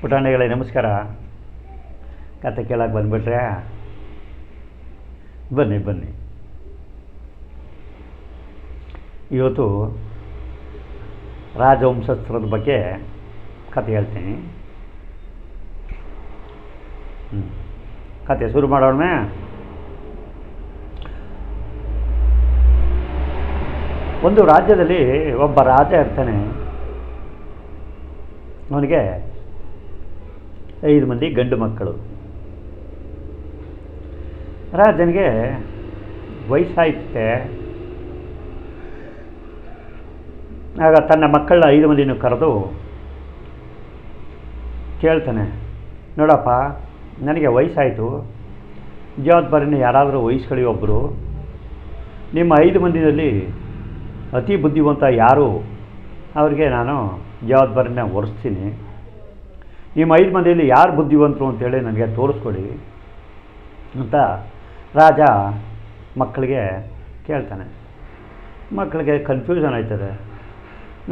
ಪುಟಾಣಿಗಳೇ, ನಮಸ್ಕಾರ. ಕತೆ ಕೇಳಕ್ಕೆ ಬಂದುಬಿಟ್ರೆ? ಬನ್ನಿ ಬನ್ನಿ. ಇವತ್ತು ರಾಜವಂಶಸ್ಥರದ ಬಗ್ಗೆ ಕತೆ ಹೇಳ್ತೀನಿ. ಹ್ಞೂ ಕತೆ ಶುರು ಮಾಡೋಣ ಒಂದು ರಾಜ್ಯದಲ್ಲಿ ಒಬ್ಬ ರಾಜ ಇರ್ತಾನೆ. ಅವನಿಗೆ ಐದು ಮಂದಿ ಗಂಡು ಮಕ್ಕಳು. ರಾಜನಿಗೆ ವಯಸ್ಸಾಯ್ತೆ. ಆಗ ತನ್ನ ಮಕ್ಕಳನ್ನ ಐದು ಮಂದಿನೂ ಕರೆದು ಕೇಳ್ತಾನೆ, ನೋಡಪ್ಪ, ನನಗೆ ವಯಸ್ಸಾಯಿತು. ಜವಾಬ್ದಾರಿನ ಯಾರಾದರೂ ವಹಿಸ್ಕೊಳ್ಳಿ ಒಬ್ಬರು ನಿಮ್ಮ ಐದು ಮಂದಿನಲ್ಲಿ ಅತಿ ಬುದ್ಧಿವಂತ ಯಾರು? ಅವ್ರಿಗೆ ನಾನು ಜವಾಬ್ದಾರಿನ ಹೊರಿಸ್ತೀನಿ ನಿಮ್ಮ ಐದು ಮಂದಿಯಲ್ಲಿ ಯಾರು ಬುದ್ಧಿವಂತರು ಅಂತೇಳಿ ನನಗೆ ತೋರಿಸ್ಕೊಡಿ ಅಂತ ರಾಜ ಮಕ್ಕಳಿಗೆ ಕೇಳ್ತಾನೆ. ಮಕ್ಕಳಿಗೆ ಕನ್ಫ್ಯೂಷನ್ ಆಯ್ತದೆ.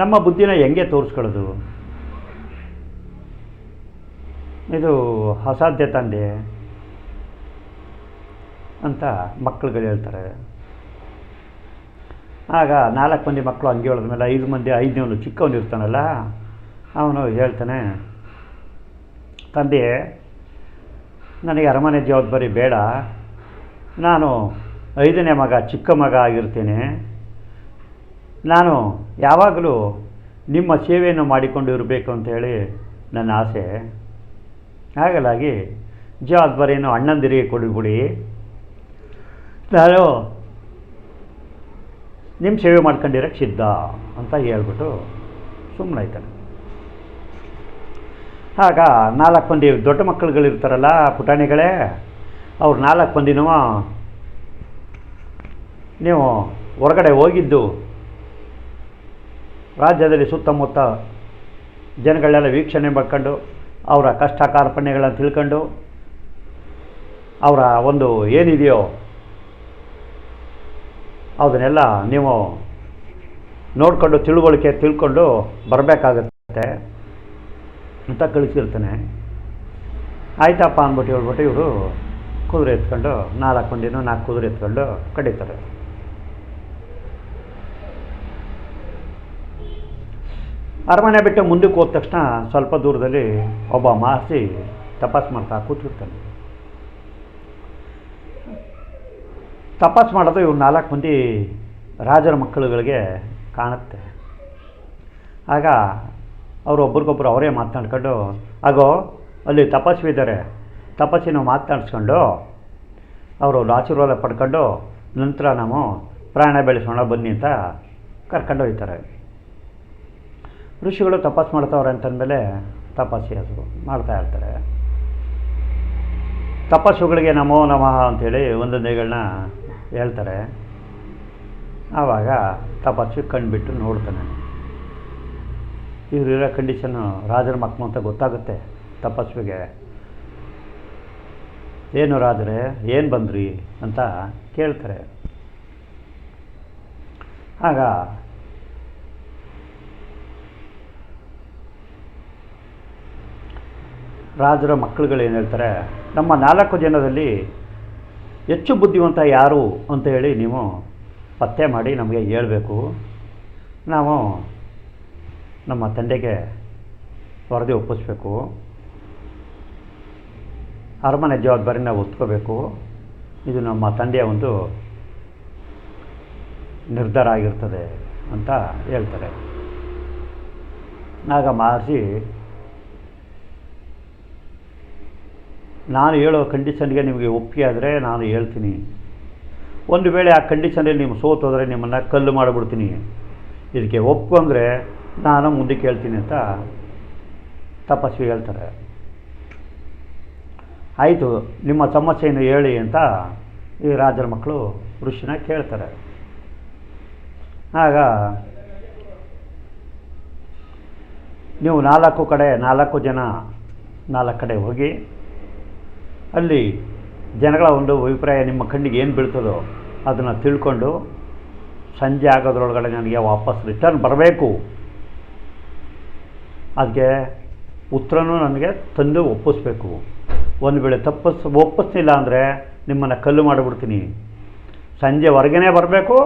ನಮ್ಮ ಬುದ್ಧಿನ ಹೆಂಗೆ ತೋರಿಸ್ಕೊಳ್ಳೋದು? ಇದು ಅಸಾಧ್ಯ ತಂದೆ ಅಂತ ಮಕ್ಕಳುಗಳು ಹೇಳ್ತಾರೆ. ಆಗ ನಾಲ್ಕು ಮಂದಿ ಮಕ್ಕಳು ಹಂಗೆ ಹೇಳಿದ್ಮೇಲೆ ಐದು ಮಂದಿ ಐದನೇವನು ಚಿಕ್ಕವನು ಇರ್ತಾನಲ್ಲ, ಅವನು ಹೇಳ್ತಾನೆ ತಂದೆ, ನನಗೆ ಅರಮನೆ ಜವಾಬ್ದಾರಿ ಬೇಡ. ನಾನು ಐದನೇ ಮಗ, ಚಿಕ್ಕ ಮಗ ಆಗಿರ್ತೀನಿ. ನಾನು ಯಾವಾಗಲೂ ನಿಮ್ಮ ಸೇವೆಯನ್ನು ಮಾಡಿಕೊಂಡು ಇರಬೇಕು ಅಂತ ಹೇಳಿ ನನ್ನ ಆಸೆ. ಹಾಗಾಗಿ ಜವಾಬ್ದಾರಿಯನ್ನು ಅಣ್ಣಂದಿರಿಗೆ ಕೊಡಿಬಿಡಿ ನಾನು ನಿಮ್ಮ ಸೇವೆ ಮಾಡ್ಕೊಂಡಿರೋಕ್ಕೆ ಸಿದ್ಧ ಅಂತ ಹೇಳ್ಬಿಟ್ಟು ಸುಮ್ಮನಾಯ್ತಾನೆ ಆಗ ನಾಲ್ಕು ಮಂದಿ ದೊಡ್ಡ ಮಕ್ಕಳುಗಳಿರ್ತಾರಲ್ಲ ಪುಟಾಣಿಗಳೇ, ಅವ್ರು ನಾಲ್ಕು ಮಂದಿನೂ ನೀವು ಹೊರಗಡೆ ಹೋಗಿದ್ದು, ರಾಜ್ಯದಲ್ಲಿ ಸುತ್ತಮುತ್ತ ಜನಗಳೆಲ್ಲ ವೀಕ್ಷಣೆ ಮಾಡ್ಕೊಂಡು, ಅವರ ಕಷ್ಟ ಕಾರ್ಪಣ್ಯಗಳನ್ನು ತಿಳ್ಕೊಂಡು, ಅವರ ಒಂದು ಏನಿದೆಯೋ ಅದನ್ನೆಲ್ಲ ನೀವು ನೋಡಿಕೊಂಡು ತಿಳುವಳಿಕೆ ತಿಳ್ಕೊಂಡು ಬರಬೇಕಾಗತ್ತೆ. ಅಂತ ಕಳಿಸಿರ್ತಾನೆ. ಆಯ್ತಪ್ಪ ಅಂದ್ಬಿಟ್ಟು ಹೇಳ್ಬಿಟ್ಟು ಇವರು ಕುದುರೆ ಎತ್ಕೊಂಡು, ನಾಲ್ಕು ಮಂದಿನೂ ನಾಲ್ಕು ಕುದುರೆ ಎತ್ಕೊಂಡು ಕಡಿತಾರೆ. ಅರಮನೆ ಬಿಟ್ಟು ಮುಂದಕ್ಕೆ ಹೋದ ತಕ್ಷಣ ಸ್ವಲ್ಪ ದೂರದಲ್ಲಿ ಒಬ್ಬ ಮಾಸಿ ತಪಾಸ್ ಮಾಡ್ತಾ ಕೂತಿರ್ತಾನೆ. ತಪಾಸ್ ಮಾಡೋದು ಇವ್ರು ನಾಲ್ಕು ಮಂದಿ ರಾಜರ ಮಕ್ಕಳುಗಳಿಗೆ ಕಾಣುತ್ತೆ. ಆಗ ಅವರು ಒಬ್ರಿಗೊಬ್ರು ಅವರೇ ಮಾತಾಡ್ಕೊಂಡು, ಆಗೋ, ಅಲ್ಲಿ ತಪಸ್ವಿ ಇದ್ದಾರೆ ತಪಸ್ಸಿನ ಮಾತನಾಡಿಸ್ಕೊಂಡು ಅವರು ಆಶೀರ್ವಾದ ಪಡ್ಕೊಂಡು, ನಂತರ ನಾವು ಪ್ರಾಣ ಬೆಳೆಸೋಣ, ಬನ್ನಿ ಅಂತ ಕರ್ಕೊಂಡು ಹೋಗ್ತಾರೆ. ಋಷಿಗಳು ತಪಸ್ಸು ಮಾಡ್ತಾವ್ರೆ ಅಂತಂದಮೇಲೆ ತಪಸ್ಸಿ ಅದು ಮಾಡ್ತಾ ಇರ್ತಾರೆ. ತಪಸ್ಸುಗಳಿಗೆ ನಮೋ ನಮಃ ಅಂಥೇಳಿ ಒಂದೊಂದೇಗಳನ್ನ ಹೇಳ್ತಾರೆ. ಆವಾಗ ತಪಸ್ಸು ಕಣ್ಬಿಟ್ಟು ನೋಡ್ತಾನೆ. ಇವರಿರೋ ಕಂಡೀಷನ್ನು ರಾಜರ ಮಕ್ಕಳು ಅಂತ ಗೊತ್ತಾಗುತ್ತೆ ತಪಸ್ವಿಗೆ. ಏನು ರಾಜರೆ, ಏನು ಬಂದ್ರಿ ಅಂತ ಕೇಳ್ತಾರೆ. ಆಗ ರಾಜರ ಮಕ್ಕಳುಗಳು ಏನು ಹೇಳ್ತಾರೆ, ನಮ್ಮ ನಾಲ್ಕು ಜನದಲ್ಲಿ ಹೆಚ್ಚು ಬುದ್ಧಿವಂತ ಯಾರು ಅಂತ ಹೇಳಿ ನೀವು ಪತ್ತೆ ಮಾಡಿ ನಮಗೆ ಹೇಳಬೇಕು. ನಾವು ನಮ್ಮ ತಂದೆಗೆ ವರದಿ ಒಪ್ಪಿಸ್ಬೇಕು. ಅರಮನೆ ಜವಾಬ್ದಾರಿನ ಒತ್ಕೋಬೇಕು ಇದು ನಮ್ಮ ತಂದೆಯ ಒಂದು ನಿರ್ಧಾರ ಆಗಿರ್ತದೆ ಅಂತ ಹೇಳ್ತಾರೆ. ಆಗ ಮಹರ್ಷಿ, ನಾನು ಹೇಳೋ ಕಂಡೀಷನ್ಗೆ ನಿಮಗೆ ಒಪ್ಪಿಗೆ ಆದರೆ ನಾನು ಹೇಳ್ತೀನಿ. ಒಂದು ವೇಳೆ ಆ ಕಂಡೀಷನಲ್ಲಿ ನೀವು ಸೋತೋದ್ರೆ ನಿಮ್ಮನ್ನು ಕಲ್ಲು ಮಾಡಿಬಿಡ್ತೀನಿ. ಇದಕ್ಕೆ ಒಪ್ಪು ಅಂದರೆ ನಾನು ಮುಂದೆ ಕೇಳ್ತೀನಿ ಅಂತ ತಪಸ್ವಿ ಹೇಳ್ತಾರೆ. ಆಯಿತು, ನಿಮ್ಮ ಸಮಸ್ಯೆಯನ್ನು ಹೇಳಿ ಅಂತ ಈ ರಾಜರ ಮಕ್ಕಳು ಋಷಿನ ಕೇಳ್ತಾರೆ. ಆಗ ನೀವು ನಾಲ್ಕು ಕಡೆ, ನಾಲ್ಕು ಜನ, ನಾಲ್ಕು ಕಡೆ ಹೋಗಿ ಅಲ್ಲಿ ಜನಗಳ ಒಂದು ಅಭಿಪ್ರಾಯ, ನಿಮ್ಮ ಕಣ್ಣಿಗೆ ಏನು ಬೀಳ್ತದೋ ಅದನ್ನು ತಿಳ್ಕೊಂಡು ಸಂಜೆ ಆಗೋದ್ರೊಳಗಡೆ ನನಗೆ ವಾಪಸ್ ರಿಟರ್ನ್ ಬರಬೇಕು. ಅದಕ್ಕೆ ಉತ್ತರನೂ ನನಗೆ ತಂದು ಒಪ್ಪಿಸ್ಬೇಕು. ಒಂದು ವೇಳೆ ತಪ್ಪಿಸ್, ಒಪ್ಪಿಸ್ಲಿಲ್ಲ ಅಂದರೆ ನಿಮ್ಮನ್ನು ಕಲ್ಲು ಮಾಡಿಬಿಡ್ತೀನಿ. ಸಂಜೆ ಹೊರಗೇ ಬರಬೇಕು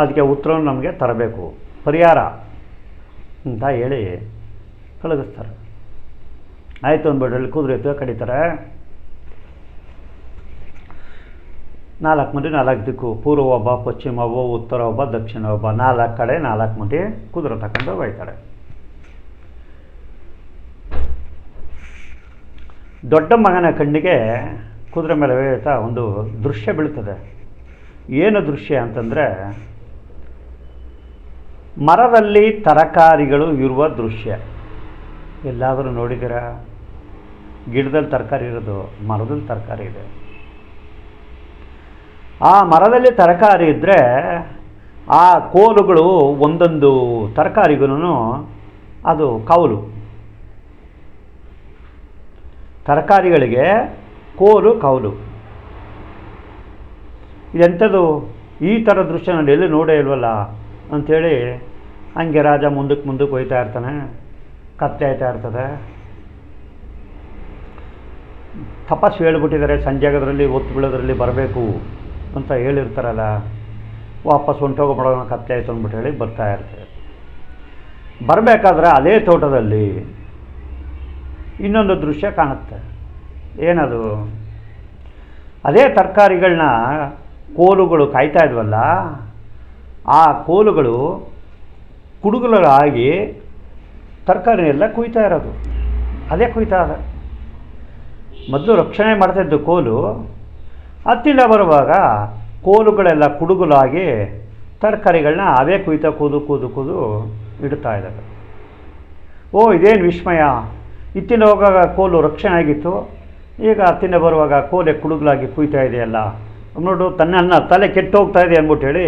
ಅದಕ್ಕೆ ಉತ್ತರವನ್ನು ನಮಗೆ ತರಬೇಕು. ಪರಿಹಾರ ಅಂತ ಹೇಳಿ ಕಳಗಿಸ್ತಾರೆ ಆಯಿತು ಅಂದ್ಬಿಟ್ಟು ಕುದುರೆ ಎತ್ತು ಕಡಿತಾರೆ ನಾಲ್ಕು ಮಂದಿ, ನಾಲ್ಕು ದಿಕ್ಕು ಪೂರ್ವ ಒಬ್ಬ ಪಶ್ಚಿಮ ಒಬ್ಬ ಉತ್ತರ ಒಬ್ಬ ದಕ್ಷಿಣ ಒಬ್ಬ ನಾಲ್ಕು ಕಡೆ ನಾಲ್ಕು ಮಂದಿ ಕುದುರೆ ತಗೊಂಡು ಒಯ್ತಾರೆ ದೊಡ್ಡ ಮಗನ ಕಣ್ಣಿಗೆ ಕುದುರೆ ಮೇಲೆ ಹೇಳ್ತಾ ಒಂದು ದೃಶ್ಯ ಬೀಳ್ತದೆ ಏನು ದೃಶ್ಯ ಅಂತಂದರೆ ಮರದಲ್ಲಿ ತರಕಾರಿಗಳು ಇರುವ ದೃಶ್ಯ. ಎಲ್ಲಾದರೂ ನೋಡಿದ್ದೀರಾ? ಗಿಡದಲ್ಲಿ ತರಕಾರಿ ಇರೋದು, ಮರದಲ್ಲಿ ತರಕಾರಿ ಇದೆ. ಆ ಮರದಲ್ಲಿ ತರಕಾರಿ ಇದ್ದರೆ ಆ ಕೋಲುಗಳು ಒಂದೊಂದು ತರಕಾರಿಗೂ ಅದು ಕೌಲು ತರಕಾರಿಗಳಿಗೆ ಕೋಲು ಕೌಲು. ಇದೆಂಥದ್ದು ಈ ಥರ ದೃಶ್ಯ ನಾನು ಎಲ್ಲೂ ನೋಡೇ ಇಲ್ವಲ್ಲ ಅಂಥೇಳಿ ಹಂಗೆ ರಾಜ ಮುಂದಕ್ಕೆ ಮುಂದಕ್ಕೆ ಹೋಯ್ತಾ ಇರ್ತಾನೆ, ಕತ್ತೆ ಆಯ್ತಾ ಇರ್ತದೆ. ತಪಸ್ಸು ಹೇಳ್ಬಿಟ್ಟಿದ್ದಾರೆ, ಸಂಜೆ ಆಗೋದ್ರಲ್ಲಿ ಒತ್ತು ಬೀಳೋದ್ರಲ್ಲಿ ಬರಬೇಕು ಅಂತ ಹೇಳಿರ್ತಾರಲ್ಲ ವಾಪಸ್ ಹೊಂಟೋಗ್ಬಿಡೋಣ ಕತ್ತೆ ಆಯ್ತು ಅಂದ್ಬಿಟ್ಟು ಹೇಳಿ ಬರ್ತಾ ಇರ್ತದೆ ಬರಬೇಕಾದ್ರೆ ಅದೇ ತೋಟದಲ್ಲಿ ಇನ್ನೊಂದು ದೃಶ್ಯ ಕಾಣುತ್ತೆ. ಏನದು? ಅದೇ ತರಕಾರಿಗಳನ್ನ ಕೋಲುಗಳು ಕಾಯ್ತಾ ಇದ್ವಲ್ಲ, ಆ ಕೋಲುಗಳು ಕುಡುಗಲಾಗಿ ತರಕಾರಿ ಎಲ್ಲ ಕುಯ್ತಾ ಇರೋದು. ಅದೇ ಕುಯ್ತಾ ಇದೆ. ಮೊದಲು ರಕ್ಷಣೆ ಮಾಡ್ತಾಯಿದ್ದು ಕೋಲು ಹತ್ತಿರ ಬರುವಾಗ ಕೋಲುಗಳೆಲ್ಲ ಕುಡುಗಲಾಗಿ ತರಕಾರಿಗಳನ್ನ ಅವೇ ಕುಯ್ತಾ ಕೂದು ಕೂದು ಕೂದು ಇಡ್ತಾ ಇದ್ದಾವೆ ಓ, ಇದೇನು ವಿಸ್ಮಯ. ಇತ್ತಿನ ಹೋಗುವಾಗ ಕೋಲು ರಕ್ಷಣೆ ಆಗಿತ್ತು. ಈಗ ಹತ್ತಿನ ಬರುವಾಗ ಕೋಲೆ ಕುಡುಗಲಾಗಿ ಕುಯ್ತಾ ಇದೆಯಲ್ಲ ನೋಡು, ತನ್ನ ತಲೆ ಕೆಟ್ಟು ಹೋಗ್ತಾ ಇದೆ ಅಂದ್ಬಿಟ್ಟು ಹೇಳಿ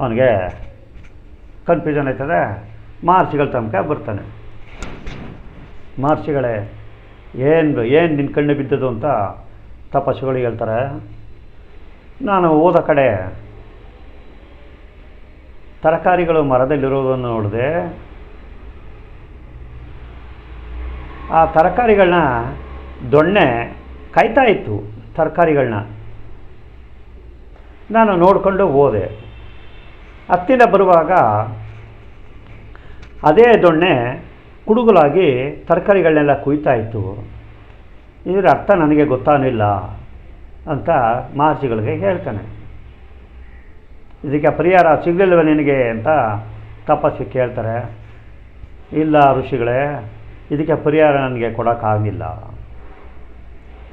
ಅವನಿಗೆ ಕನ್ಫ್ಯೂಷನ್ ಆಯ್ತದೆ. ಮಹರ್ಷಿಗಳ ತನಕ ಬರ್ತಾನೆ. ಮಹರ್ಷಿಗಳೇ, ಏನು ಏನು ನಿನ್ನ ಕಣ್ಣು ಬಿದ್ದದು ಅಂತ ತಪಸ್ಸುಗಳಿಗೆ ಹೇಳ್ತಾರೆ. ನಾನು ಹೋದ ಕಡೆ ತರಕಾರಿಗಳು ಮರದಲ್ಲಿರೋದನ್ನು ನೋಡಿದೆ ಆ ತರಕಾರಿಗಳನ್ನ ದೊಣ್ಣೆ ಕಾಯ್ತಾ ಇತ್ತು ತರಕಾರಿಗಳನ್ನ ನಾನು ನೋಡಿಕೊಂಡು ಹೋದೆ. ಹತ್ತಿರ ಬರುವಾಗ ಅದೇ ದೊಣ್ಣೆ ಕುಡುಗಲಾಗಿ ತರಕಾರಿಗಳನ್ನೆಲ್ಲ ಕುಯ್ತಾ ಇತ್ತು. ಇದರ ಅರ್ಥ ನನಗೆ ಗೊತ್ತಾಗಲಿಲ್ಲ ಅಂತ ಮಹರ್ಷಿಗಳಿಗೆ ಹೇಳ್ತಾನೆ. ಇದಕ್ಕೆ ಪರಿಹಾರ ಸಿಗಲಿಲ್ವ ನಿನಗೆ ಅಂತ ತಪಸ್ಸಿ ಕೇಳ್ತಾರೆ. ಇಲ್ಲ ಋಷಿಗಳೇ ಇದಕ್ಕೆ ಪರಿಹಾರ ನನಗೆ ಕೊಡೋಕ್ಕಾಗಲಿಲ್ಲ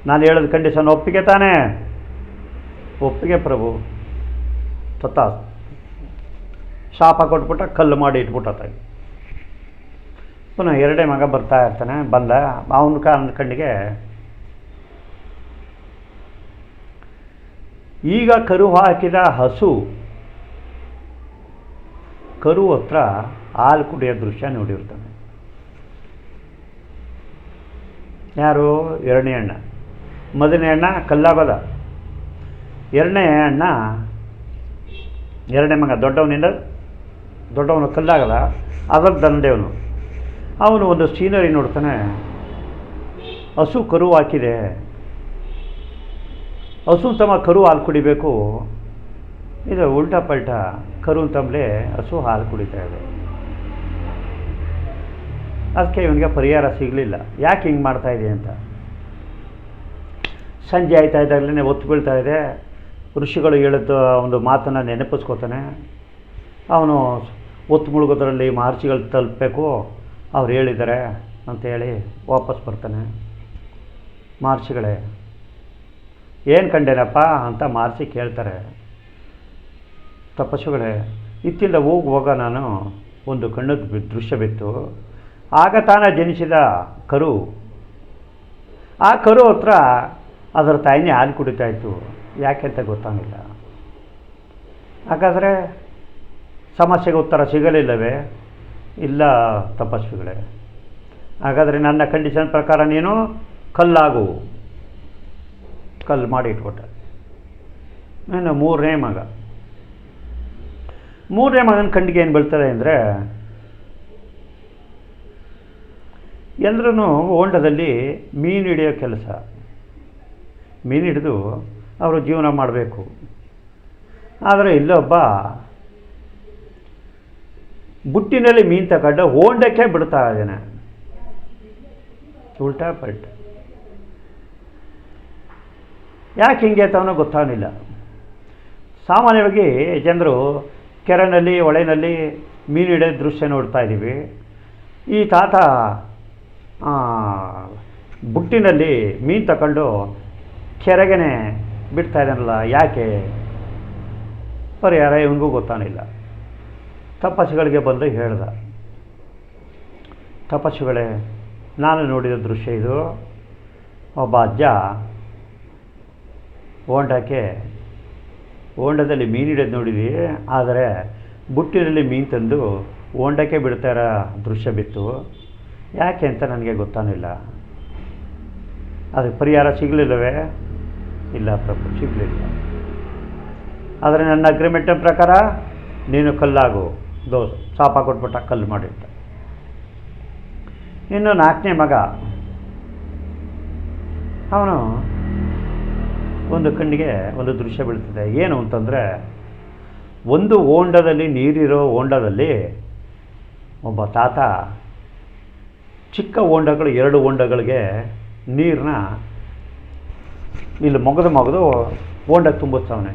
ನಾನು ಹೇಳೋದು ಕಂಡೀಷನ್ ಒಪ್ಪಿಗೆ ತಾನೇ? ಒಪ್ಪಿಗೆ ಪ್ರಭು. ತತ್ತ. ಶಾಪ ಕೊಟ್ಬಿಟ್ಟ, ಕಲ್ಲು ಮಾಡಿ ಇಟ್ಬಿಟ್ಟ ಪುನಃ ಎರಡೇ ಮಗ ಬರ್ತಾ ಇರ್ತಾನೆ, ಬಂದ. ಅವನ ಕಾರಣ ಕಣ್ಣಿಗೆ ಈಗ ಕರು ಹಾಕಿದ ಹಸು, ಕರು ಹತ್ರ ಹಾಲು ಕುಡಿಯೋ ದೃಶ್ಯ ನೋಡಿರ್ತಾನೆ. ಯಾರು? ಎರಡನೇ ಅಣ್ಣ. ಮೊದಲನೇ ಅಣ್ಣ ಕಲ್ಲಾಗೋದ. ಎರಡನೇ ಅಣ್ಣ, ಎರಡನೇ ಮಗ ದೊಡ್ಡವನಿಂದ ದೊಡ್ಡವನು ಕಲ್ಲಾಗಲ್ಲ ಅದರ ದಂಡೆಯವನು ಅವನು ಒಂದು ಸೀನರಿ ನೋಡ್ತಾನೆ. ಹಸು ಕರು ಹಾಕಿದೆ. ಹಸು ತಮ್ಮ ಕರು ಹಾಲು ಕುಡಿಬೇಕು. ಇದು ಉಲ್ಟಾ ಪಲ್ಟಾ. ಕರು ತಮ್ಮಲೆ ಹಸು ಹಾಲು ಕುಡಿತಾ ಇದೆ. ಅದಕ್ಕೆ ಇವನಿಗೆ ಪರಿಹಾರ ಸಿಗಲಿಲ್ಲ. ಯಾಕೆ ಹಿಂಗೆ ಮಾಡ್ತಾ ಇದೆ ಅಂತ? ಸಂಜೆ ಆಯ್ತಾ ಇದ್ದಾಗಲೇ ಒತ್ತು ಬೀಳ್ತಾ ಇದೆ. ಋಷಿಗಳು ಹೇಳಿದ ಒಂದು ಮಾತನ್ನು ನೆನಪಿಸ್ಕೋತಾನೆ. ಅವನು ಒತ್ತು ಮುಳುಗೋದ್ರಲ್ಲಿ ಮಹರ್ಷಿಗಳು ತಲುಪಬೇಕು, ಅವ್ರು ಹೇಳಿದ್ದಾರೆ ಅಂತೇಳಿ ವಾಪಸ್ ಬರ್ತಾನೆ. ಮಹರ್ಷಿಗಳೇ, ಏನು ಕಂಡೇನಪ್ಪ ಅಂತ ಮಹರ್ಷಿ ಕೇಳ್ತಾರೆ. ತಪಸ್ಸುಗಳೇ, ಇತ್ತಿಂದ ಹೋಗುವಾಗ ನಾನು ಒಂದು ಕಣ್ಣದ ದೃಶ್ಯ ಬಿತ್ತು ಆಗ ತಾನೇ ಜನಿಸಿದ ಕರು. ಆ ಕರು ಹತ್ರ ಅದರ ತಾಯಿನೇ ಹಾಲು ಕುಡಿತಾ ಇತ್ತು. ಯಾಕೆ ಅಂತ ಗೊತ್ತಾಗಿಲ್ಲ ಹಾಗಾದರೆ ಸಮಸ್ಯೆಗೆ ಉತ್ತರ ಸಿಗಲಿಲ್ಲವೇ? ಇಲ್ಲ ತಪಸ್ವಿಗಳೇ. ಹಾಗಾದರೆ ನನ್ನ ಕಂಡೀಷನ್ ಪ್ರಕಾರ ನೀನು ಕಲ್ಲಾಗು. ಕಲ್ಲು ಮಾಡಿ ಇಟ್ಕೊಟ್ಟೆ. ಇನ್ನು ಮೂರನೇ ಮಗ. ಮೂರನೇ ಮಗನ ಕಣ್ಣಿಗೆ ಏನು ಬೀಳ್ತದೆ ಅಂದರೆ ಎಲ್ಲರೂ ಹೊಂಡದಲ್ಲಿ ಮೀನು ಹಿಡಿಯೋ ಕೆಲಸ. ಮೀನು ಹಿಡಿದು ಅವರು ಜೀವನ ಮಾಡಬೇಕು. ಆದರೆ ಇಲ್ಲೊಬ್ಬ ಬುಟ್ಟಿನಲ್ಲಿ ಮೀನು ತಗೊಂಡು ಹೋಂಡಕ್ಕೆ ಬಿಡ್ತಾ ಇದ್ದಾನೆ. ಉಲ್ಟಾ ಪಲ್ಟ. ಯಾಕೆ ಹಿಂಗೆ ತವನೋ ಗೊತ್ತಾಗಲಿಲ್ಲ. ಸಾಮಾನ್ಯವಾಗಿ ಜನರು ಕೆರೆನಲ್ಲಿ, ಹೊಳೆನಲ್ಲಿ ಮೀನು ಹಿಡಿಯೋ ದೃಶ್ಯ ನೋಡ್ತಾ ಇದ್ದೀವಿ. ಈ ತಾತ ಬುಟ್ಟಿನಲ್ಲಿ ಮೀನು ತಗೊಂಡು ಕೆರೆಗೆನೆ ಬಿಡ್ತಾ ಇದ್ದಾನಲ್ಲ, ಯಾಕೆ? ಪರಿಹಾರ ಇವನಿಗೂ ಗೊತ್ತಾನಿಲ್ಲ ತಪಸ್ಸುಗಳಿಗೆ ಬಂದು ಹೇಳ್ದ. ತಪಸ್ಸುಗಳೇ, ನಾನು ನೋಡಿದ ದೃಶ್ಯ ಇದು. ಒಬ್ಬ ಅಜ್ಜ ಹೋಂಡಕ್ಕೆ, ಹೋಂಡದಲ್ಲಿ ಮೀನು ಹಿಡಿಯೋದು ನೋಡಿದ್ವಿ, ಆದರೆ ಬುಟ್ಟಿನಲ್ಲಿ ಮೀನು ತಂದು ಹೋಂಡಕ್ಕೆ ಬಿಡ್ತಾ ಇರೋ ದೃಶ್ಯ ಬಿತ್ತು. ಯಾಕೆ ಅಂತ ನನಗೆ ಗೊತ್ತಾನಿಲ್ಲ ಅದಕ್ಕೆ ಪರಿಹಾರ ಸಿಗಲಿಲ್ಲವೇ? ಇಲ್ಲ ಪ್ರಭು, ಸಿಗಲಿಲ್ಲ. ಆದರೆ ನನ್ನ ಅಗ್ರಿಮೆಂಟಿನ ಪ್ರಕಾರ ನೀನು ಕಲ್ಲಾಗು. ದೋಸ್ ಸಾಪ ಕೊಟ್ಬಿಟ್ಟ ಕಲ್ಲು ಮಾಡಿಟ್ಟ. ಇನ್ನು ನಾಲ್ಕನೇ ಮಗ. ಅವನು ಒಂದು ಕಣ್ಣಿಗೆ ಒಂದು ದೃಶ್ಯ ಬೀಳ್ತದೆ. ಏನು ಅಂತಂದರೆ, ಒಂದು ಓಂಡದಲ್ಲಿ ನೀರಿರೋ ಓಂಡದಲ್ಲಿ ಒಬ್ಬ ತಾತ ಚಿಕ್ಕ ಹೊಂಡಗಳು, ಎರಡು ಹೊಂಡಗಳಿಗೆ ನೀರನ್ನ ಇಲ್ಲಿ ಮೊಗದು ಮೊಗದು ಹೋಂಡ ತುಂಬಿಸ್ತಾವನೆ.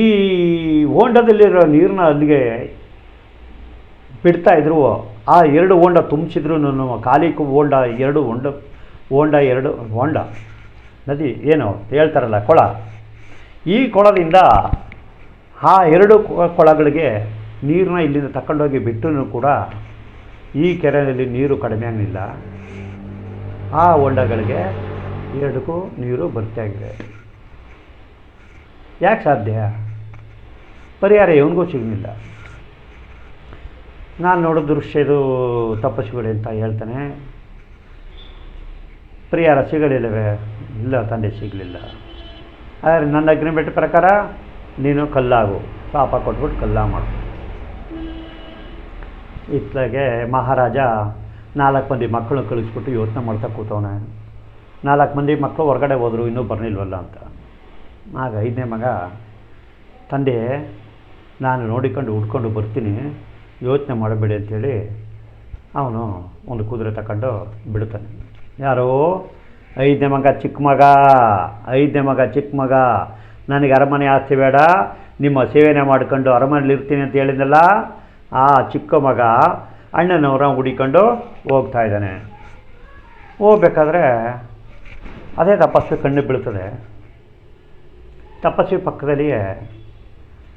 ಈ ಹೋಂಡದಲ್ಲಿರೋ ನೀರನ್ನ ಅಲ್ಲಿಗೆ ಬಿಡ್ತಾ ಇದ್ರು, ಆ ಎರಡು ಹೊಂಡ ತುಂಬಿಸಿದ್ರು ನಾನು ಖಾಲಿ ಹೋಂಡ, ಎರಡು ಹೊಂಡ, ಹೋಂಡ, ಎರಡು ಹೊಂಡ. ನದಿ ಏನು ಹೇಳ್ತಾರಲ್ಲ ಕೊಳ. ಈ ಕೊಳದಿಂದ ಆ ಎರಡು ಕೊಳಗಳಿಗೆ ನೀರನ್ನ ಇಲ್ಲಿಂದ ತಗೊಂಡೋಗಿ ಬಿಟ್ಟರೂ ಕೂಡ ಈ ಕೆರೆಯಲ್ಲಿ ನೀರು ಕಡಿಮೆ ಆಗಲಿಲ್ಲ. ಆ ಹೊಂಡಗಳಿಗೆ ಎರಡಕ್ಕೂ ನೀರು ಭರ್ತಿಯಾಗಿದೆ ಯಾಕೆ ಸಾಧ್ಯ? ಪರಿಹಾರ ಇವನಿಗೂ ಸಿಗಲಿಲ್ಲ. ನಾನು ನೋಡೋ ದೃಶ್ಯ ಇದು ತಪಸ್ಸುಗಳು ಅಂತ ಹೇಳ್ತಾನೆ. ಪರಿಹಾರ ಸಿಗಲಿಲ್ಲವೇ? ಇಲ್ಲ ತಂದೆ, ಸಿಗಲಿಲ್ಲ. ಆದರೆ ನನ್ನ ಅಗ್ರಿಮೆಂಟ್ ಪ್ರಕಾರ ನೀನು ಕಲ್ಲಾಗು. ಪಾಪ ಕೊಟ್ಬಿಟ್ಟು ಕಲ್ಲ ಮಾಡು. ಇತ್ಲಾಗೆ ಮಹಾರಾಜ ನಾಲ್ಕು ಮಂದಿ ಮಕ್ಕಳು ಕಳಿಸ್ಬಿಟ್ಟು ಯೋಚನೆ ಮಾಡ್ತಾ ಕೂತವನೆ. ನಾಲ್ಕು ಮಂದಿ ಮಕ್ಕಳು ಹೊರಗಡೆ ಹೋದರು, ಇನ್ನೂ ಬರಲಿಲ್ವಲ್ಲ ಅಂತ. ಆಗ ಐದನೇ ಮಗ, ತಂದೆ, ನಾನು ನೋಡಿಕೊಂಡು ಹುಡ್ಕೊಂಡು ಬರ್ತೀನಿ, ಯೋಚನೆ ಮಾಡಬೇಡಿ ಅಂತೇಳಿ ಅವನು ಒಂದು ಕುದುರೆ ತಗೊಂಡು ಬಿಡ್ತಾನೆ ಯಾರೋ? ಐದನೇ ಮಗ ಚಿಕ್ಕ ಮಗ, ಐದನೇ ಮಗ ಚಿಕ್ಕ ಮಗ. ನನಗೆ ಅರಮನೆ ಆಸ್ತಿ ಬೇಡ, ನಿಮ್ಮ ಸೇವೆನೇ ಮಾಡ್ಕೊಂಡು ಅರಮನೆಯಲ್ಲಿ ಇರ್ತೀನಿ ಅಂತ ಹೇಳಿದ್ನಲ್ಲ ಆ ಚಿಕ್ಕ ಮಗ ಅಣ್ಣನವರ ಹುಡಿಕೊಂಡು ಹೋಗ್ತಾ ಇದ್ದಾನೆ. ಹೋಗ್ಬೇಕಾದ್ರೆ ಅದೇ ತಪಸ್ವಿ ಕಣ್ಣು ಬೀಳ್ತದೆ. ತಪಸ್ವಿ ಪಕ್ಕದಲ್ಲಿಯೇ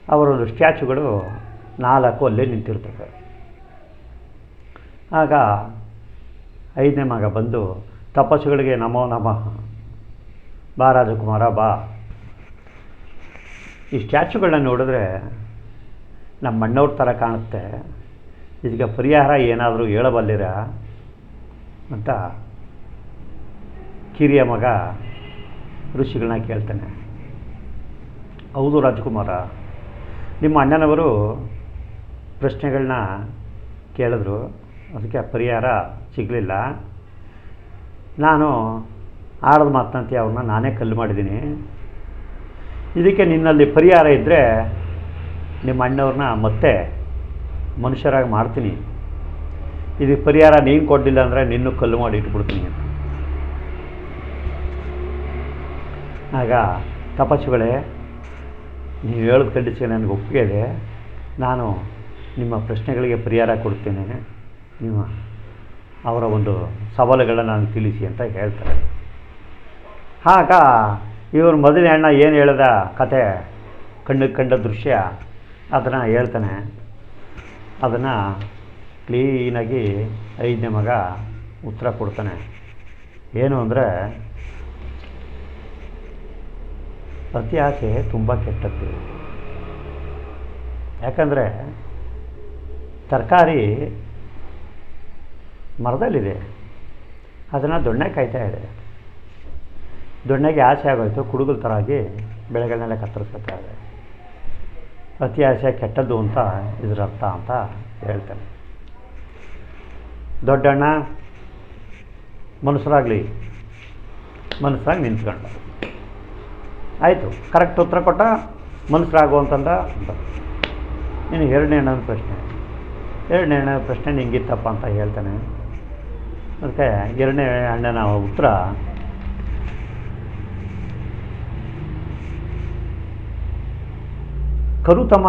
ಅವರೊಂದು ಸ್ಟ್ಯಾಚುಗಳು ನಾಲ್ಕು ಅಲ್ಲೇ ನಿಂತಿರ್ತವೆ ಆಗ ಐದನೇ ಮಗ ಬಂದು ತಪಸ್ಸುಗಳಿಗೆ ನಮೋ ನಮಃ, ಬಾ ರಾಜಕುಮಾರ, ಬಾ. ಈ ಸ್ಟ್ಯಾಚುಗಳನ್ನ ನೋಡಿದ್ರೆ ನಮ್ಮ ಮಣ್ಣವ್ರ ಥರ ಕಾಣುತ್ತೆ. ಇದಕ್ಕೆ ಪರಿಹಾರ ಏನಾದರೂ ಹೇಳಬಲ್ಲಿರ? ಅಂತ ಕಿರಿಯ ಮಗ ಋಷಿಗಳನ್ನ ಕೇಳ್ತಾನೆ. ಹೌದು ರಾಜಕುಮಾರ, ನಿಮ್ಮ ಅಣ್ಣನವರು ಪ್ರಶ್ನೆಗಳನ್ನ ಕೇಳಿದ್ರು. ಅದಕ್ಕೆ ಪರಿಹಾರ ಸಿಗಲಿಲ್ಲ. ನಾನು ಆಡದ ಮಾತಂತೆ ಅವ್ರನ್ನ ನಾನೇ ಕಲ್ಲು ಮಾಡಿದ್ದೀನಿ. ಇದಕ್ಕೆ ನಿನ್ನಲ್ಲಿ ಪರಿಹಾರ ಇದ್ದರೆ ನಿಮ್ಮ ಅಣ್ಣವ್ರನ್ನ ಮತ್ತೆ ಮನುಷ್ಯರಾಗಿ ಮಾಡ್ತೀನಿ. ಇದಕ್ಕೆ ಪರಿಹಾರ ನೀನು ಕೊಡಲಿಲ್ಲ ಅಂದರೆ ನಿನ್ನೂ ಕಲ್ಲು ಮಾಡಿ ಇಟ್ಬಿಡ್ತೀನಿ ಆಗ ತಪಸ್ಸುಗಳೇ, ನೀವು ಹೇಳೋದು ಖಂಡಿಸಿ ನನಗೆ ಒಪ್ಪಿಗೆ ಇದೆ. ನಾನು ನಿಮ್ಮ ಪ್ರಶ್ನೆಗಳಿಗೆ ಪರಿಹಾರ ಕೊಡ್ತೇನೆ. ನಿಮ್ಮ ಅವರ ಒಂದು ಸವಾಲುಗಳನ್ನ ನಾನು ತಿಳಿಸಿ ಅಂತ ಹೇಳ್ತಾರೆ. ಆಗ ಇವರು ಮೊದಲನೇ ಅಣ್ಣ ಏನು ಹೇಳಿದ ಕತೆ? ಕಣ್ಣಿಗೆ ಕಂಡ ದೃಶ್ಯ. ಅದನ್ನು ಹೇಳ್ತಾನೆ. ಅದನ್ನು ಕ್ಲೀನಾಗಿ ಐದನೇ ಮಗ ಉತ್ತರ ಕೊಡ್ತಾನೆ. ಏನು ಅಂದರೆ ಪ್ರತಿ ಆಸೆ ತುಂಬ ಕೆಟ್ಟದ್ದು. ಯಾಕಂದರೆ, ತರಕಾರಿ ಮರದಲ್ಲಿದೆ. ಅದನ್ನು ದೊಣ್ಣೆ ಕಾಯ್ತಾ ಇದೆ. ದೊಣ್ಣೆಗೆ ಆಸೆ ಆಗೋಯ್ತು, ಕುಡುಗಲ್ ಥರ ಆಗಿ ಬೆಳೆಗಳನ್ನೆಲ್ಲ ಕತ್ತರಿಸ್ಬೇಕಾದ್ರೆ ಅತಿ ಆಸೆ ಕೆಟ್ಟದ್ದು ಅಂತ ಇದರರ್ಥ ಅಂತ ಹೇಳ್ತೇನೆ. ದೊಡ್ಡಣ್ಣ, ಮನುಷ್ಯರಾಗಲಿ. ಮನುಷ್ಯರಾಗಿ ನಿಂತ್ಕೊಂಡ. ಆಯಿತು ಕರೆಕ್ಟ್ ಉತ್ತರ ಕೊಟ್ಟ, ಮನುಷ್ಯರಾಗು ಅಂತಂದ ಅಂತ. ನೀನು ಎರಡನೇ ಅಣ್ಣ ಪ್ರಶ್ನೆ. ಎರಡನೇ ಅಣ್ಣ ಪ್ರಶ್ನೆ ನಿಂಗಿತ್ತಪ್ಪ ಅಂತ ಹೇಳ್ತಾನೆ. ಅದಕ್ಕೆ ಎರಡನೇ ಅಣ್ಣನ ಉತ್ತರ ಕರುತಮ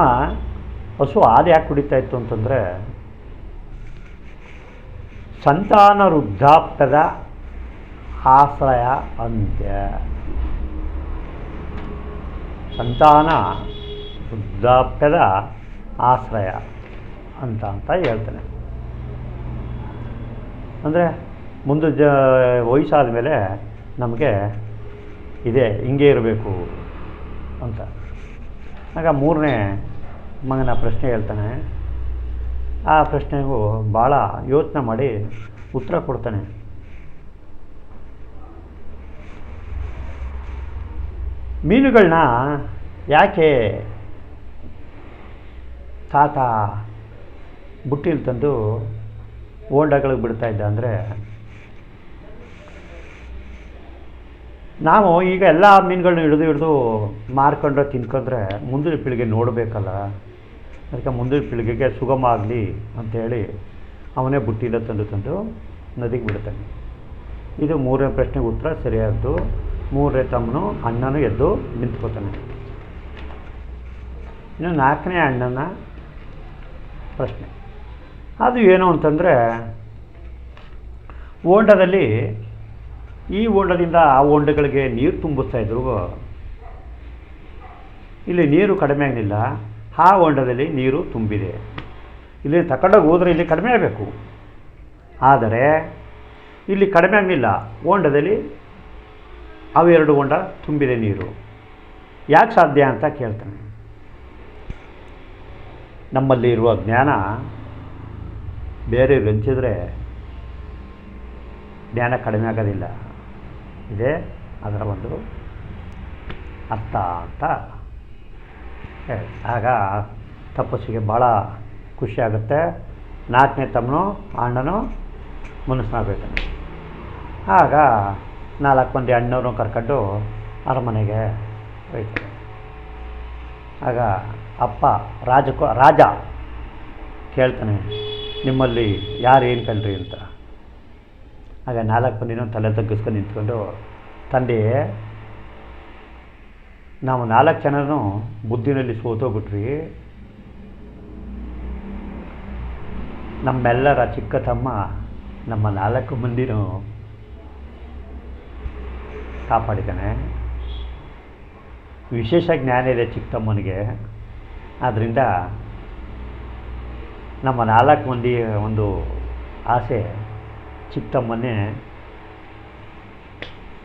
ಹಸು ಹಾಲು ಯಾಕೆ ಕುಡಿತಾ ಇತ್ತು ಅಂತಂದರೆ ಸಂತಾನ ವೃದ್ಧಾಪ್ಯದ ಆಶ್ರಯ ಅಂತ್ಯ. ಸಂತಾನ ವೃದ್ಧಾಪ್ಯದ ಆಶ್ರಯ ಅಂತ ಅಂತ ಹೇಳ್ತಾನೆ. ಅಂದರೆ ಮುಂದೆ ಜ ವಯಸ್ಸಾದ ಮೇಲೆ ನಮಗೆ ಇದೆ, ಹಿಂಗೆ ಇರಬೇಕು ಅಂತ. ಆಗ ಮೂರನೇ ಮಗನ ಪ್ರಶ್ನೆ ಹೇಳ್ತಾನೆ. ಆ ಪ್ರಶ್ನೆಗೂ ಭಾಳ ಯೋಚನೆ ಮಾಡಿ ಉತ್ತರ ಕೊಡ್ತಾನೆ. ಮೀನುಗಳನ್ನ ಯಾಕೆ ತಾತ ಬುಟ್ಟಿಲಿ ತಂದು ಓಂಡಗಳಿಗೆ ಬಿಡ್ತಾಯಿದ್ದ ಅಂದರೆ ನಾವು ಈಗ ಎಲ್ಲ ಮೀನುಗಳನ್ನ ಹಿಡಿದು ಹಿಡಿದು ಮಾರ್ಕೊಂಡ್ರೆ, ತಿನ್ಕೊಂಡ್ರೆ ಮುಂದಿನ ಪೀಳಿಗೆ ನೋಡಬೇಕಲ್ಲ. ಅದಕ್ಕೆ ಮುಂದಿನ ಪೀಳಿಗೆಗೆ ಸುಗಮ ಆಗಲಿ ಅಂಥೇಳಿ ಅವನೇ ಬುಟ್ಟಿಯಿಂದ ತಂದು ತಂದು ನದಿಗೆ ಬಿಡ್ತಾನೆ. ಇದು ಮೂರನೇ ಪ್ರಶ್ನೆಗೆ ಉತ್ತರ ಸರಿಯಾದ್ದು. ಮೂರನೇ ತಮ್ಮನು ಅಣ್ಣನೂ ಎದ್ದು ನಿಂತ್ಕೋತಾನೆ. ಇನ್ನು ನಾಲ್ಕನೇ ಅಣ್ಣನ ಪ್ರಶ್ನೆ. ಅದು ಏನು ಅಂತಂದರೆ, ಓಂಡದಲ್ಲಿ ಈ ಹೊಂಡದಿಂದ ಆ ಹೊಂಡಗಳಿಗೆ ನೀರು ತುಂಬಿಸ್ತಾ ಇದ್ರು. ಇಲ್ಲಿ ನೀರು ಕಡಿಮೆ ಆಗಲಿಲ್ಲ. ಆ ಹೊಂಡದಲ್ಲಿ ನೀರು ತುಂಬಿದೆ. ಇಲ್ಲಿ ತಗೊಂಡೋಗಿ ಹೋದರೆ ಇಲ್ಲಿ ಕಡಿಮೆ ಆಗಬೇಕು. ಆದರೆ, ಇಲ್ಲಿ ಕಡಿಮೆ ಆಗಲಿಲ್ಲ. ಹೊಂಡದಲ್ಲಿ ಅವೆರಡು ಹೊಂಡ ತುಂಬಿದೆ ನೀರು. ಯಾಕೆ ಸಾಧ್ಯ ಅಂತ ಕೇಳ್ತಾನೆ. ನಮ್ಮಲ್ಲಿ ಇರುವ ಜ್ಞಾನ ಬೇರೆ ಹಂಚಿದ್ರೆ ಜ್ಞಾನ ಕಡಿಮೆ ಆಗೋದಿಲ್ಲ. ಇದೇ. ಅದರ ಒಂದು ಅರ್ಥ ಅಂತ ಆಗ ತಪಸ್ಸಿಗೆ ಭಾಳ ಖುಷಿ ಆಗುತ್ತೆ. ನಾಲ್ಕನೇ ತಮ್ಮನು ಅಣ್ಣನು ಮನಸ್ಸಾಗಬೇಕಾನೆ ಆಗ ನಾಲ್ಕು ಮಂದಿ ಅಣ್ಣವ್ರನ್ನ ಕರ್ಕೊಂಡು ಅರಮನೆಗೆ ಹೋಯ್ತಾರೆ. ಆಗ ಅಪ್ಪ ರಾಜಕೋ, ರಾಜ ಕೇಳ್ತಾನೆ, ನಿಮ್ಮಲ್ಲಿ ಯಾರು ಏನು ಕಂಡ್ರಿ ಅಂತ. ಆಗ ನಾಲ್ಕು ಮಂದಿನೂ ತಲೆ ತಗ್ಗಿಸ್ಕೊಂಡು ನಿಂತ್ಕೊಂಡು, ತಂದೆ, ನಾವು ನಾಲ್ಕು ಜನರೂ ಬುದ್ಧಿನಲ್ಲಿ ಸೋತೋಗ್ಬಿಟ್ವಿ. ನಮ್ಮೆಲ್ಲರ ಚಿಕ್ಕ ತಮ್ಮ, ನಮ್ಮ ನಾಲ್ಕು ಮಂದಿನೂ ಕಾಪಾಡಿದ್ದಾನೆ. ವಿಶೇಷ ಜ್ಞಾನ ಇದೆ ಚಿಕ್ಕ ತಮ್ಮನಿಗೆ. ಆದ್ದರಿಂದ ನಮ್ಮ ನಾಲ್ಕು ಮಂದಿ ಒಂದು ಆಸೆ ಚಿಕ್ಕ ತಮ್ಮನ್ನೇ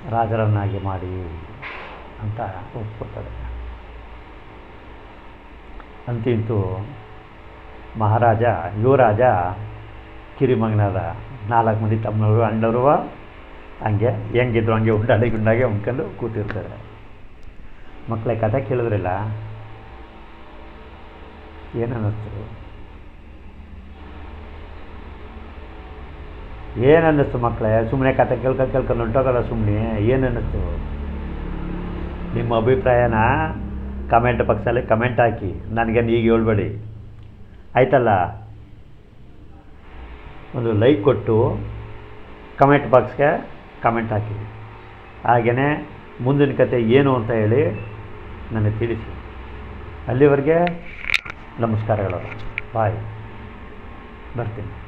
ರಾಜರನ್ನಾಗಿ ಮಾಡಿ ಅಂತ ಒಪ್ಕೊಡ್ತಾರೆ ಅಂತಿಂತೂ ಮಹಾರಾಜ, ಯುವರಾಜ ಕಿರಿಮಗನಾದ ನಾಲ್ಕು ಮಂದಿ ತಮ್ಮನವರು ಅಣ್ಣವರು ಹಂಗೆ ಹೆಂಗಿದ್ರು ಹಂಗೆ ಉಂಡಾಡಿ ಗುಂಡಾಗೆ ಉಣ್ಕೊಂಡು ಕೂತಿರ್ತಾರೆ. ಮಕ್ಕಳ ಕಥೆ ಕೇಳಿದ್ರಲ್ಲ ಏನು ಅನ್ನಿಸ್ತು ಏನು ಅನ್ನಿಸ್ತು ಮಕ್ಕಳೇ ಸುಮ್ಮನೆ ಕತೆ ಕೇಳ್ಕೊ ಕೇಳ್ಕೊಂಡು ಹೊಂಟೋಗಲ್ಲ ಸುಮ್ಮನೆ ಏನು ಅನ್ನಿಸ್ತು? ನಿಮ್ಮ ಅಭಿಪ್ರಾಯನ ಕಮೆಂಟ್ ಬಾಕ್ಸಲ್ಲಿ ಕಮೆಂಟ್ ಹಾಕಿ. ನನಗೇನು ಈಗ ಹೇಳ್ಬೇಡಿ. ಆಯ್ತಲ್ಲ? ಒಂದು ಲೈಕ್ ಕೊಟ್ಟು ಕಮೆಂಟ್ ಬಾಕ್ಸ್ಗೆ ಕಮೆಂಟ್ ಹಾಕಿ. ಹಾಗೆಯೇ ಮುಂದಿನ ಕತೆ ಏನು ಅಂತ ಹೇಳಿ ನನಗೆ ತಿಳಿಸಿ. ಅಲ್ಲಿವರೆಗೆ ನಮಸ್ಕಾರಗಳು. ಬಾಯ್. ಬರ್ತೀನಿ.